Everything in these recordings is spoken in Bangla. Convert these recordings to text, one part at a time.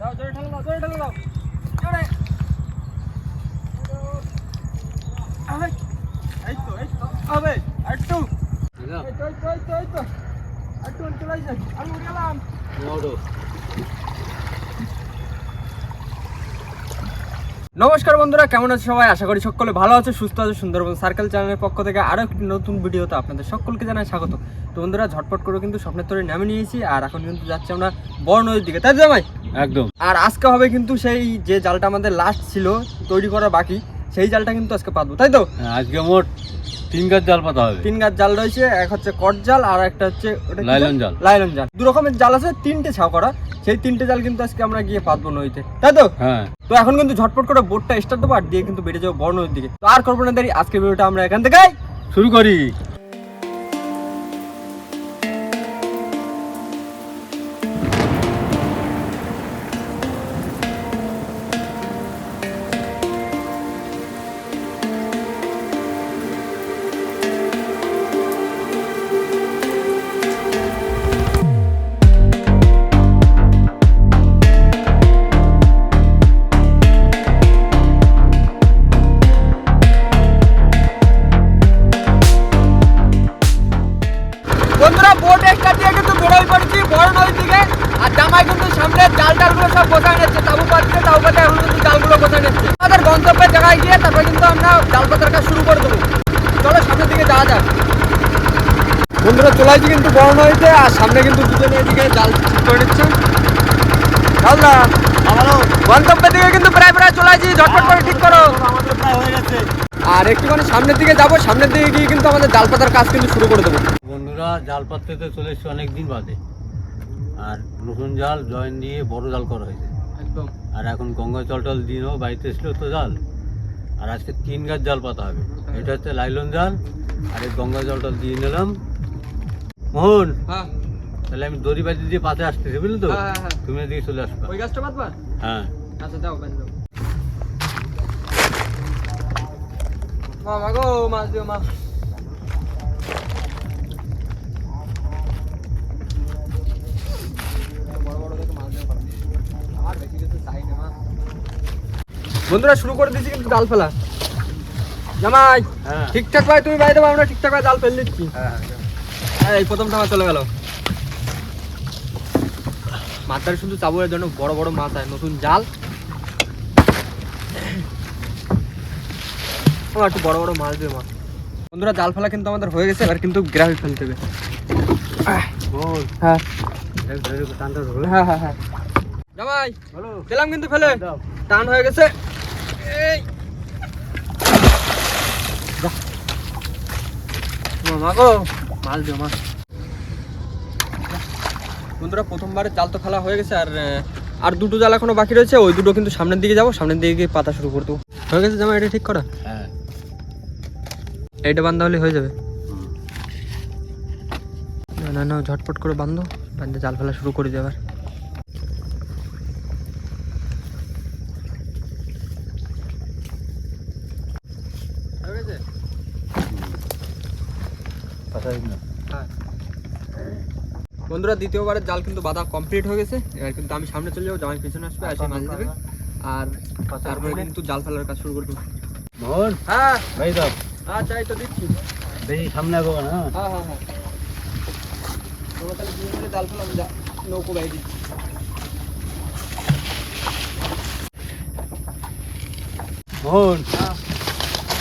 দাও জোরে ঠেলে দাও জোরে ঠেলে দাও। জোরে। আবে। এই তো এই তো। আবে আটটু। এই তো এই তো এই তো আটটু চলে যাই। আমি উঠে গেলাম নমস্কার বন্ধুরা কেমন আছে সবাই? আশা করি সকলে ভালো আছে সুস্থ আছে সুন্দরবন সার্কেল চ্যানেলের পক্ষ থেকে আরও একটি নতুন ভিডিওতে আপনাদের সকলকে জানাই স্বাগত। তো বন্ধুরা ঝটপট করে কিন্তু স্বপ্নের তরে নামে নিয়েছি আর এখন কিন্তু যাচ্ছি আমরা বড় নদীর দিকে। তাই তো জামাই? একদম। আর আজকে হবে কিন্তু সেই যে জালটা আমাদের লাস্ট ছিল তৈরি করা বাকি সেই জালটা কিন্তু আজকে পাতবো তাই তো? হ্যাঁ, আজকে মোট তিন গাছ জাল পাতা হবে। তিন গাছ জাল রয়েছে এক হচ্ছে কট জাল আর একটা হচ্ছে ওটা লাইলন জাল। লাইলন জাল। দু রকমের জাল আছে তিনটে ছাও করা সেই তিনটে জাল কিন্তু আজকে আমরা গিয়ে পাতবো নদীতে তাই তো? হ্যাঁ। তো এখন কিন্তু ঝটপট করে বোটটা স্টার্ট দেবো আর দিয়ে কিন্তু বেড়ে যাব বড় নদীর দিকে। তো আর করব না দেরি আজকের ভিডিওটা আমরা এখান থেকে শুরু করি। আসছি কিন্তু বড় হয়েছে আর সামনে কিন্তু দুজনে এদিকে জাল ঠিক করে নিচ্ছে জালদা গন্তব্যের দিকে কিন্তু প্রায় প্রায় চলে আসছি ঝটপট করে ঠিক করো। আমাদের প্রায় হয়ে গেছে আর একটুখানি সামনের দিকে যাব সামনের দিকে গিয়ে কিন্তু আমাদের জাল পাতার কাজ কিন্তু শুরু করে দেবো। বন্ধুরা জাল পাততে চলে এসছে অনেক দিন বাদে। আর নতুন জাল জয়েন দিয়ে বড় জাল করা হয়েছে। একদম। আর এখন গঙ্গা জল টল দিনও বাড়িতে এসলো তো জাল। আর আজকে তিন গাছ জাল পাতা হবে। এটা হচ্ছে লাইলন জাল আর এই গঙ্গা জল টল দিয়ে নিলাম। মোহন হ্যাঁ। তাহলে আমি দড়ি বাজি দিয়ে পাতে আসতেছি বুঝলি তো? হ্যাঁ, হ্যাঁ। তুমি এদিকে চলে আসবে। ওই গাছটা বাদবা হ্যাঁ। আচ্ছা দাও গো মাছ দিও মা। বন্ধুরা শুরু করে দিয়েছি কিন্তু জাল ফেলা। জামাই ঠিকঠাক ভাই তুমি বাইরে আমরা ঠিকঠাক ভাই জাল ফেল দিচ্ছি। হ্যাঁ। এই প্রথমটা আমার চলে গেল। মাথার শুধু চাবুরের জন্য বড় বড় মাছ হয় নতুন জাল। একটু বড় বড় মাছ দিয়ে মাছ। বন্ধুরা জাল ফেলা কিন্তু আমাদের হয়ে গেছে এবার কিন্তু গ্রাফি ফেলতে হবে। হ্যাঁ। হ্যাঁ হ্যাঁ হ্যাঁ। জামাই বলো। কিন্তু ফেলে। টান হয়ে গেছে। এই। মামা গো। মাছ দিও মাছ বন্ধুরা প্রথমবারে জাল তো খেলা হয়ে গেছে আর আর দুটো জাল এখনও বাকি রয়েছে ওই দুটো কিন্তু সামনের দিকে যাব সামনের দিকে পাতা শুরু করতো হয়ে গেছে জামা এটা ঠিক করা? হ্যাঁ। এইটা বান্ধা হলে হয়ে যাবে। না না না ঝটপট করে বান্ধো বান্ধে জাল ফেলা শুরু করে দেবার হয়ে গেছে কথা না হ্যাঁ বন্ধুরা দ্বিতীয়বারের জাল কিন্তু বাঁধা কমপ্লিট হয়ে গেছে। এবার কিন্তু আমি সামনে চলে যাব জামাই পিছনে আসবে আসে মাছ দেবে আর তারপরে কিন্তু জাল ফেলার কাজ শুরু করব। মোহন হ্যাঁ। ভাই দাও। আচ্ছা এই তো দিচ্ছি। বেশি সামনে আগো না হ্যাঁ? হ্যাঁ হ্যাঁ হ্যাঁ। তাহলে জাল ফেলা আমি যা- নৌকো গাই দিচ্ছি মোহন। হ্যাঁ।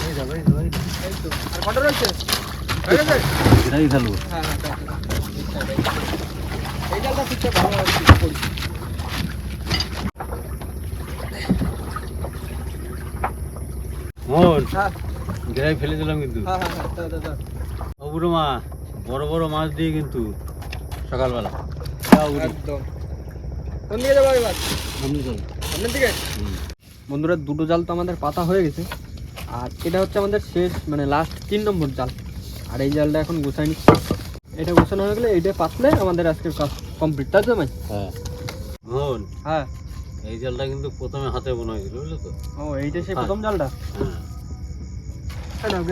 এই দাও এই দাও এই তো। আর কটা রয়েছে? হয়ে গেছে? এটাই ফেলব হ্যাঁ হ্যাঁ। এই জালটা ঠিকঠাক ভালো করি মোহন হ্যাঁ ফেলে দিলাম কিন্তু। হ্যাঁ হ্যাঁ হ্যাঁ বুড়ো মা বড় বড় মাছ দিয়ে কিন্তু সকালবেলা। একদম। কোন দিকে যাব এবার? সামনে চল। সামনের দিকে। বন্ধুরা দুটো জাল তো আমাদের পাতা হয়ে গেছে। আর এটা হচ্ছে আমাদের শেষ মানে লাস্ট তিন নম্বর জাল। আর এই জালটা এখন গোছাই নিচ্ছি। এটা গোছানো হয়ে গেলে এটা পাতলে আমাদের আজকের কাজ কমপ্লিট তাই তো ভাই? হ্যাঁ। হ্যাঁ। এই জালটা কিন্তু প্রথমে হাতে বোনা হয়েছিল বুঝলে তো? ও এইটা সেই প্রথম হ্যাঁ। জালটা? হ্যাঁ নাও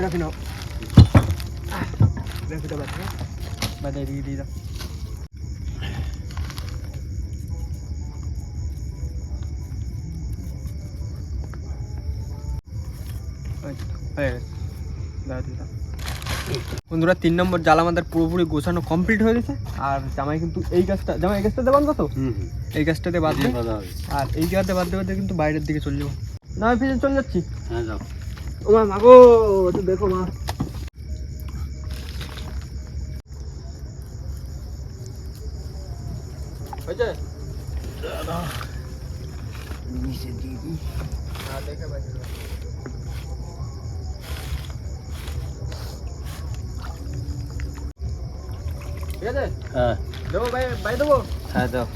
বাদ বাদ দিয়ে দাও। দাও দিয়ে দাও। বন্ধুরা তিন নম্বর জাল আমাদের পুরোপুরি গোছানো কমপ্লিট হয়ে গেছে। আর জামাই কিন্তু এই গাছটা জামাই এই গাছটাতে বাঁধবো তো? এই গাছটাতে বাঁধবে। দিয়ে আর এই গাছটা বাঁধতে বাঁধতে কিন্তু বাইরের দিকে চলে যাব। না আমি পিছনে চলে যাচ্ছি। হ্যাঁ যাও। ও মা মাগো দেখো মা। হয়েছে? হ্যাঁ, দেখে বাইরে ঠিক আছে? হ্যাঁ। দেবো ভাই ভাই দেবো? হ্যাঁ দাও।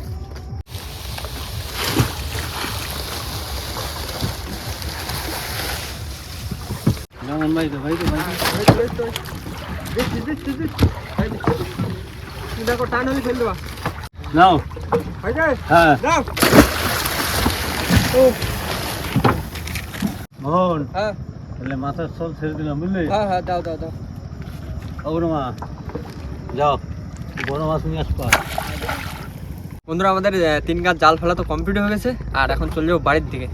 যেমন ভাই তো ভাই তো ভাই তো। দিচ্ছি, দিচ্ছি, দিচ্ছি। দেখো টান হলে ফেল দেবা। নাও। হ্যাঁ। দাও ও মোহন হ্যাঁ। তাহলে মাথার সল ছেড়ে দিলাম বুঝলি? হ্যাঁ হ্যাঁ দাও দাও দাও। ওগুলো মা যাও। বড় মাছ নিয়ে আসবা বন্ধুরা আমাদের তিন গাছ জাল ফেলা তো কমপ্লিট হয়ে গেছে আর এখন চলে যাব বাড়ির দিকে।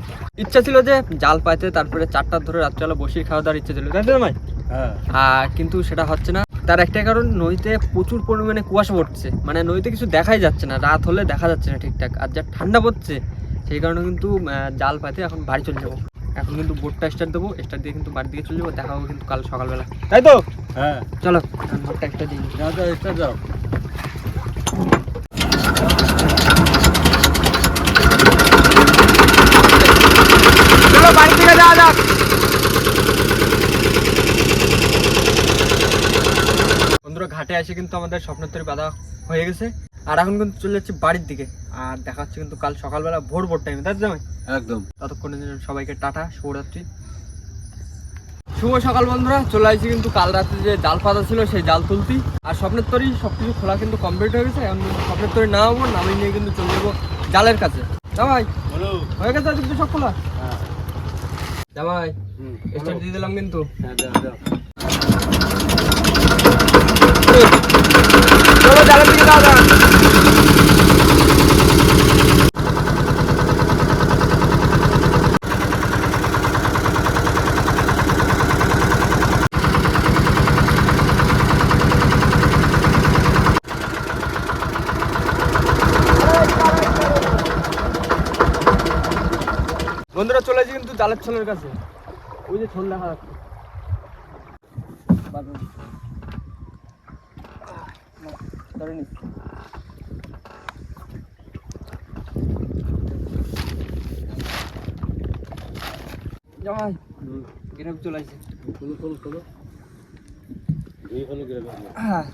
ইচ্ছা ছিল যে জাল পাইতে তারপরে চারটার ধরে রাত্রেবেলা বসে খাওয়া দাওয়ার ইচ্ছা ছিল। তাই তো ভাই? হ্যাঁ। আর কিন্তু সেটা হচ্ছে না। তার একটাই কারণ নদীতে প্রচুর পরিমাণে কুয়াশা পড়ছে। মানে নদীতে কিছু দেখাই যাচ্ছে না রাত হলে দেখা যাচ্ছে না ঠিকঠাক। আর যা ঠান্ডা পড়ছে সেই কারণে কিন্তু জাল পাইতে এখন বাড়ি চলে যাব। এখন কিন্তু বোটটা স্টার্ট দেবো স্টার্ট দিয়ে কিন্তু বাড়ির দিকে চলে যাব দেখা হবে কিন্তু কাল সকালবেলা। তাই তো? হ্যাঁ। চলো বোটটা স্টার্ট দিয়ে দিই। যাও যাও এটা যাও চলো বাড়ি থেকে যাওয়া যাক বন্ধুরা ঘাটে এসে কিন্তু আমাদের স্বপ্নের তৈরি বাধা হয়ে গেছে। আর এখন কিন্তু চলে যাচ্ছি বাড়ির দিকে। আর দেখা হচ্ছে কিন্তু কাল সকালবেলা ভোর ভোর টাইমে তাই তো জামাই? একদম। ততক্ষণের জন্য সবাইকে টাটা শুভরাত্রি। শুভ সকাল বন্ধুরা চলে আসছি কিন্তু কাল রাতে যে জাল পাতা ছিল সেই জাল তুলতি আর স্বপ্নের তরি সব কিছু খোলা কিন্তু কমপ্লিট হয়ে গেছে। এখন কিন্তু স্বপ্নের তরি নামাবো নামিয়ে নিয়ে কিন্তু চলে যাব জালের কাছে। জামাই হয়ে গেছে সব খোলা? হ্যাঁ। জামাই হুম স্টার্ট দিয়ে দিলাম কিন্তু। হ্যাঁ দাও দাও চলো জালের দিকে যাওয়া বন্ধুরা চলে আসি কিন্তু জালের ছলের কাছে। ওই যে ছল দেখা যাচ্ছে। জামাই গ্রেপ চলে আসছে। খোলো খোলো খোলো হ্যাঁ।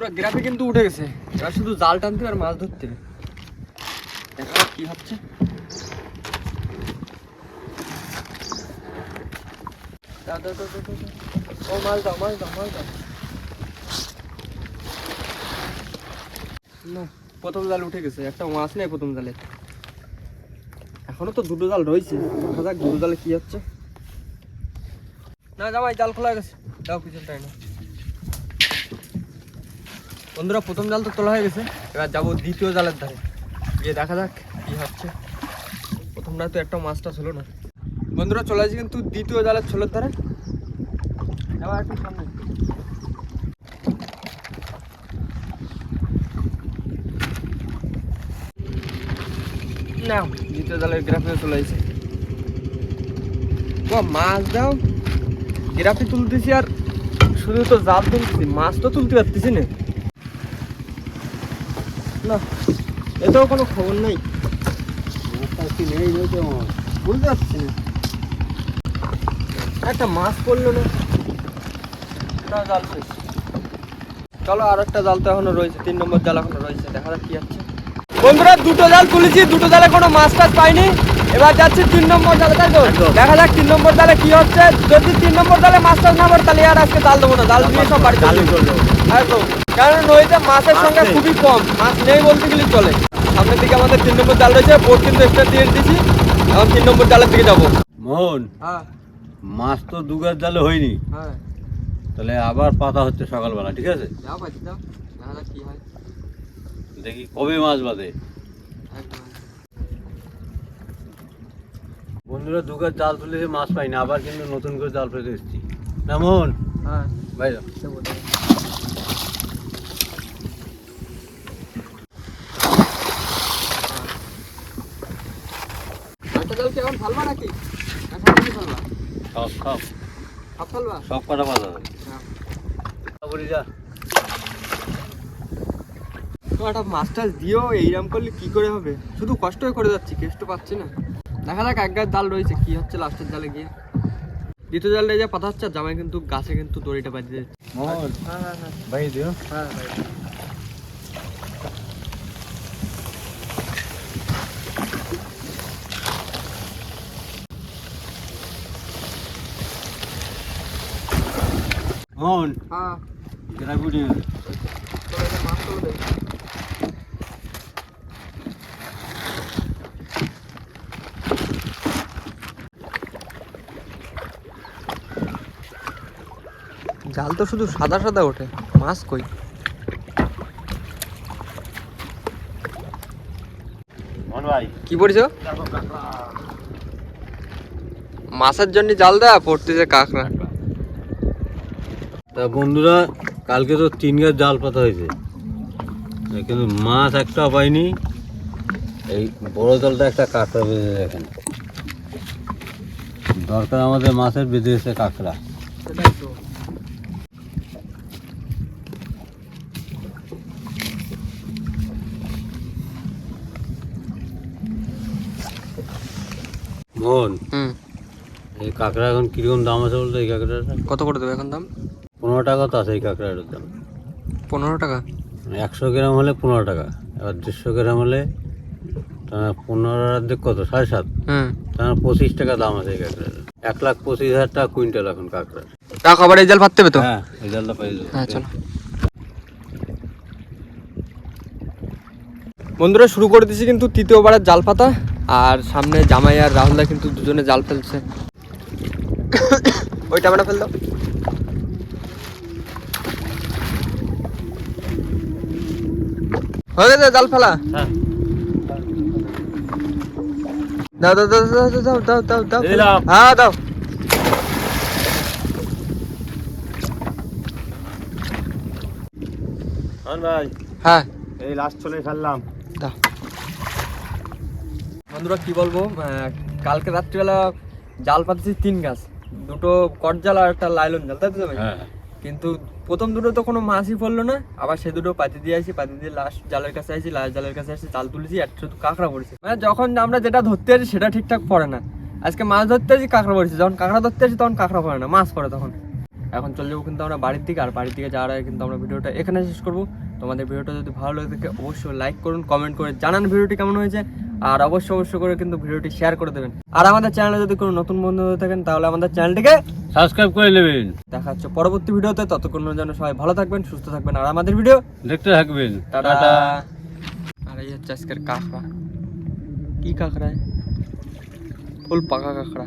বন্ধুরা গ্রাফে কিন্তু উঠে গেছে। এবার শুধু জাল টানতে আর মাছ ধরতে। দেখা কি হচ্ছে। ও, মাছ দাও মাছ দাও মাছ দাও। না, প্রথম জাল উঠে গেছে। একটা মাছ নেই প্রথম জালে। এখনও তো দুটো জাল রয়েছে। দেখা যাক দুটো জালে কি হচ্ছে। না, জামাই, জাল খোলা গেছে। দাও পিছনটাই না বন্ধুরা, প্রথম জাল তো তোলা হয়ে গেছে। এবার যাব দ্বিতীয় জালের ধারে। গিয়ে দেখা যাক কি হচ্ছে। প্রথমটা তো একটা মাছটা ছিল না। বন্ধুরা, চলে আসি কিন্তু দ্বিতীয় জালের ছোলের ধারে। এবার একটু সামনে। না দ্বিতীয় জালের মাছ দাও। তুলতেছি আর শুধু তো জাল তুলতেছি, মাছ তো তুলতে পারতেছি না। না। এতেও কোনো খবর নেই। বুঝতে পারছি না একটা মাছ পড়ল না। জাল চলো আর একটা জাল তো এখনও রয়েছে তিন নম্বর জাল এখনও রয়েছে দেখা যাক কি আছে। বন্ধুরা দুটো জাল তুলেছি দুটো জালে কোনো মাছ টাছ পাইনি। এবার যাচ্ছি তিন নম্বর জালে তাই তো। দেখা যাক তিন নম্বর জালে কি হচ্ছে। যদি তিন নম্বর জালে মাছ টাছ না পড়ে তাহলে আর আজকে জাল দেবো না। জাল দিয়ে সব বাড়ি জালে যাব। কারণ নদীতে মাছের সংখ্যা খুবই কম। মাছ নেই বলতে গেলে চলে। সামনের দিকে আমাদের তিন নম্বর জাল রয়েছে বোট কিন্তু এক্সট্রা দিয়ে দিয়েছি। এখন তিন নম্বর জালের দিকে যাব। মোহন হ্যাঁ। মাছ তো দুগার জালে হয়নি। হ্যাঁ। তাহলে আবার পাতা হচ্ছে সকালবেলা ঠিক আছে? দেখা কবে মাছ বাঁধে। বন্ধুরা দুগার জাল তুলেছে মাছ পাইনি আবার কিন্তু নতুন করে জাল ফেলে এসেছি। কেমন হ্যাঁ। ভাই সে বলতে হবে। আরেকটা জাল কি এখন ফালবা নাকি না সামনে ফালবা সব সব। সব ফালবা? সব কটা তো একটা মাস্টার দিও এইরকম করলে কি করে হবে? শুধু করে যাচ্ছি কেষ্ট পাচ্ছি না। দেখা যাক এক গাছ জাল রয়েছে কি হচ্ছে লাস্টের জালে গিয়ে। দ্বিতীয় জালটা যা পাতা হচ্ছে জামাই কিন্তু গাছে কিন্তু দড়িটা বাজিয়ে হ্যাঁ হ্যাঁ হ্যাঁ। ভাই হন হ্যাঁ। জাল তো শুধু সাদা সাদা ওঠে মাছ কই? কি পড়ছো? মাছের জন্য জাল দেয়া পড়তেছে কাঁকড়া। তা বন্ধুরা কালকে তো তিন গাছ জাল পাতা হয়েছে। কিন্তু মাছ একটা পাইনি। এই বড় জালটা একটা কাঁকড়া বেঁধে দেখেন দরকার আমাদের মাছের বেঁধে এসে কাঁকড়া। মোহন এই কাঁকড়া এখন কীরকম দাম আছে বলতো এই কাঁকড়াটা কত করে দেবে এখন দাম? পনেরো টাকা তো আছে এই কাঁকড়াটার দাম। পনেরো টাকা? একশো গ্রাম হলে পনেরো টাকা এবার দেড়শো গ্রাম হলে তোমার পনেরো দেখ কত? সাড়ে সাত। হুম। তোমার পঁচিশ টাকা দাম আছে এই কাঁকড়ার এক লাখ পঁচিশ হাজার টাকা কুইন্টাল এখন কাঁকড়া টাকা আবার এই জাল পাততে হবে তো? হ্যাঁ এই জালটা পাই। হ্যাঁ চলো। বন্ধুরা শুরু করে দিয়েছি কিন্তু তৃতীয়বারের জাল পাতা আর সামনে জামাই আর রাহুলদা কিন্তু দুজনে জাল ফেলছে। ওই টামাটা ফেল হয়ে গেছে জাল ফেলা? হ্যাঁ। দাও দাও দাও দাও দাও দাও দাও দাও হ্যাঁ দাও। ভাই হ্যাঁ। এই লাস্ট চলে ফেললাম। দাও। বন্ধুরা কি বলব আহ, কালকে রাত্রিবেলা জাল পাতেছি তিন গাছ। দুটো কট জাল আর একটা লাইলন জাল তাই তো? হ্যাঁ। কিন্তু প্রথম দুটো তো কোনো মাছই পড়ল না, আবার সে দুটো পাতি দিয়ে আসি, পাতি দিয়ে লাস্ট জালের কাছে আসি লাস্ট জালের কাছে আসি জাল তুলেছি, আর শুধু কাঁকড়া পড়েছে। মানে যখন আমরা যেটা ধরতে আসি সেটা ঠিকঠাক পড়ে না। আজকে মাছ ধরতে আসি, কাঁকড়া পড়েছে, যখন কাঁকড়া ধরতে আসি তখন কাঁকড়া পড়ে না, মাছ পড়ে তখন। এখন চলে যাব কিন্তু আমরা বাড়ির দিকে, আর বাড়ির দিকে যাওয়ার আগে কিন্তু আমরা ভিডিওটা এখানে শেষ করব। তোমাদের ভিডিওটা যদি ভালো লাগে, অবশ্যই লাইক করুন কমেন্ট করে জানান ভিডিওটি কেমন হয়েছে। আর অবশ্যই অবশ্যই করে কিন্তু ভিডিওটি শেয়ার করে দেবেন। আর আমাদের চ্যানেলে যদি কোনো নতুন বন্ধু হয়ে থাকেন তাহলে আমাদের চ্যানেলটিকে সাবস্ক্রাইব করে নেবেন। দেখা হচ্ছে পরবর্তী ভিডিওতে। ততক্ষণ যেন সবাই ভালো থাকবেন সুস্থ থাকবেন আর আমাদের ভিডিও দেখতে থাকবেন। টাটা। টাটা। আর এই হচ্ছে আজকের কাঁকড়া। কি কাঁকড়া? ফুল পাকা কাঁকড়া।